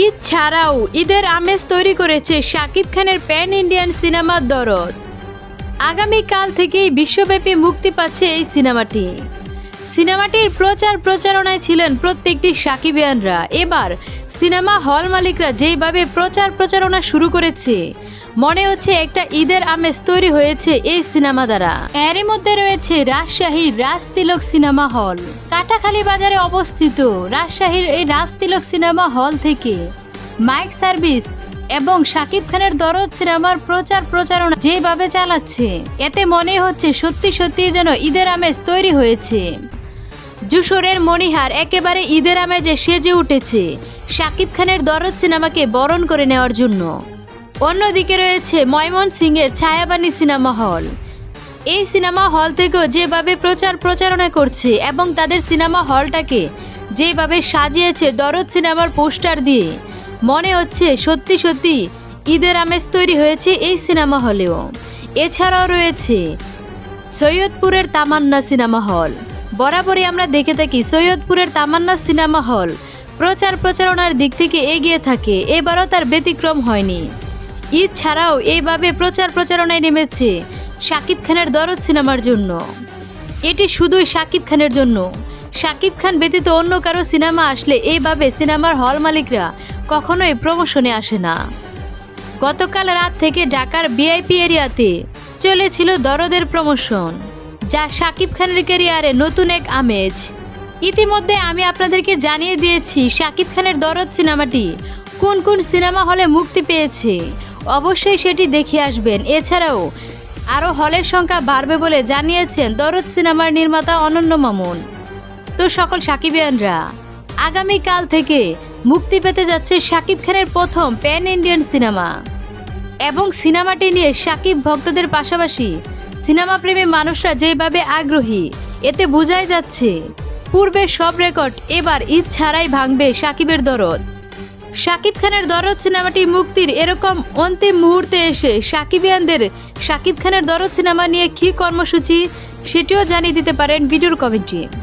ঈদ ছাড়াও ঈদের আমেজ তৈরি করেছে শাকিব খানের প্যান ইন্ডিয়ান সিনেমার দরদ। আগামীকাল থেকেই বিশ্বব্যাপী মুক্তি পাচ্ছে এই সিনেমাটি। সিনেমাটির প্রচার প্রচারণায় ছিলেন প্রত্যেকটি সাকিবিয়ানরা এবার সিনেমা হল মালিকরা যেভাবে প্রচার প্রচারণা শুরু করেছে মনে হচ্ছে একটা ঈদের আমেজ তৈরি হয়েছে এই সিনেমা দ্বারা। এরই মধ্যে রয়েছে রাজশাহীর রাজতিলক সিনেমা হল। কাটাখালী বাজারে অবস্থিত রাজশাহীর এই রাজতিলক সিনেমা হল থেকে মাইক সার্ভিস এবং শাকিব খানের দরদ সিনেমার প্রচার প্রচারণা যেভাবে চালাচ্ছে, এতে মনে হচ্ছে সত্যি সত্যি যেন ঈদের আমেজ তৈরি হয়েছে। যশোরের মণিহার একেবারে ঈদের আমেজে সেজে উঠেছে শাকিব খানের দরদ সিনেমাকে বরণ করে নেওয়ার জন্য। অন্যদিকে রয়েছে ময়মন সিংয়ের ছায়াবাণী সিনেমা হল। এই সিনেমা হল থেকেও যেভাবে প্রচার প্রচারণা করছে এবং তাদের সিনেমা হলটাকে যেভাবে সাজিয়েছে দরদ সিনেমার পোস্টার দিয়ে, মনে হচ্ছে সত্যি সত্যি ঈদের আমেজ তৈরি হয়েছে এই সিনেমা হলেও। এছাড়াও রয়েছে সৈয়দপুরের তামান্না সিনেমা হল। বরাবরই আমরা দেখে থাকি সৈয়দপুরের তামান্না সিনেমা হল প্রচার প্রচারণার দিক থেকে এগিয়ে থাকে, এবারও তার ব্যতিক্রম হয়নি। ঈদ ছাড়াও এইভাবে প্রচার প্রচারণায় নেমেছে শাকিব খানের দরদ সিনেমার জন্য। এটি শুধুই শাকিব খানের জন্য। শাকিব খান ব্যতীত অন্য কারও সিনেমা আসলে এইভাবে সিনেমার হল মালিকরা কখনোই প্রমোশনে আসে না। গতকাল রাত থেকে ঢাকার ভিআইপি এরিয়াতে চলেছিল দরদের প্রমোশন, যা শাকিব খানের ক্যারিয়ারে নতুন এক আমেজ। ইতিমধ্যে আমি আপনাদেরকে জানিয়ে দিয়েছি শাকিব খানের দরদ সিনেমাটি কোন কোন সিনেমা হলে মুক্তি পেয়েছে অবশ্যই সেটি দেখে আসবেন। এছাড়াও, আরও হলের সংখ্যা বাড়বে বলে জানিয়েছেন দরদ সিনেমার নির্মাতা অনন্য মামুন। তো সকল সাকিবিয়ানরা, আগামীকাল থেকে মুক্তি পেতে যাচ্ছে শাকিব খানের প্রথম প্যান ইন্ডিয়ান সিনেমা। এবং সিনেমাটি নিয়ে সাকিব ভক্তদের পাশাপাশি সিনেমা প্রেমী মানুষরা যেভাবে আগ্রহী, এতে বোঝাই যাচ্ছে, পূর্বের সব রেকর্ড এবার ঈদ ছাড়াই ভাঙবে সাকিবের দরদ। সাকিব খানের দরদ সিনেমাটি মুক্তির এরকম অন্তিম মুহূর্তে এসে সাকিবিয়ানদের শাকিব খানের দরদ সিনেমা নিয়ে কী কর্মসূচি, সেটিও জানিয়ে দিতে পারেন ভিডিওর কমেন্টে